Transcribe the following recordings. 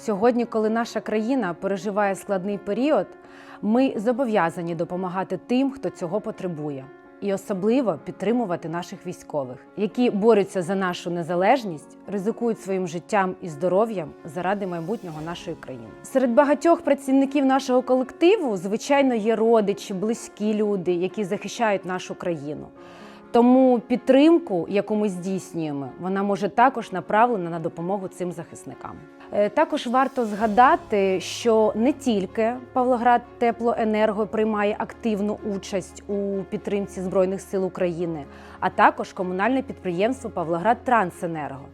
Сьогодні, коли наша країна переживає складний період, ми зобов'язані допомагати тим, хто цього потребує, і особливо підтримувати наших військових, які борються за нашу незалежність, ризикують своїм життям і здоров'ям заради майбутнього нашої країни. Серед багатьох працівників нашого колективу, звичайно, є родичі, близькі люди, які захищають нашу країну. Тому підтримку, яку ми здійснюємо, вона може також направлена на допомогу цим захисникам. Е, Також варто згадати, що не тільки Павлоград Теплоенерго приймає активну участь у підтримці Збройних сил України, а також комунальне підприємство Павлоград Трансенерго.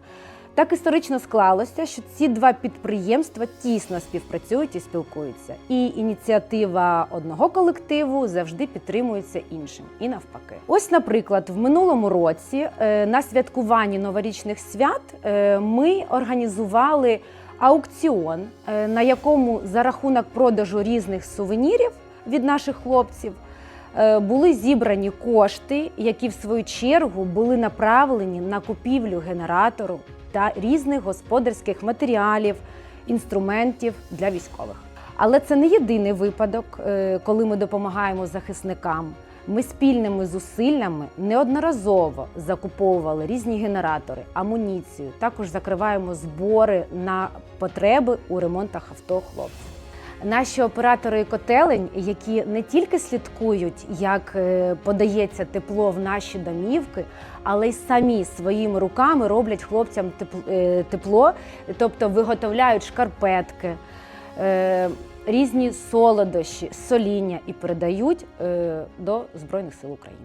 Так історично склалося, що ці два підприємства тісно співпрацюють і спілкуються. І ініціатива одного колективу завжди підтримується іншим, і навпаки. Ось, наприклад, в минулому році е, на святкуванні новорічних свят е, ми організували аукціон, е, на якому за рахунок продажу різних сувенірів від наших хлопців були зібрані кошти, які в свою чергу були направлені на купівлю генератору та різних господарських матеріалів, інструментів для військових. Але це не єдиний випадок, е, коли ми допомагаємо захисникам. Ми спільними зусиллями неодноразово закуповували різні генератори, амуніцію. Також закриваємо збори на потреби у ремонтах авто хлопців. Наші оператори котелень, які не тільки слідкують, як е, подається тепло в наші домівки, але й самі своїми руками роблять хлопцям тепл- е, тепло, тобто виготовляють шкарпетки, е, різні солодощі, соління і передають до Збройних сил України.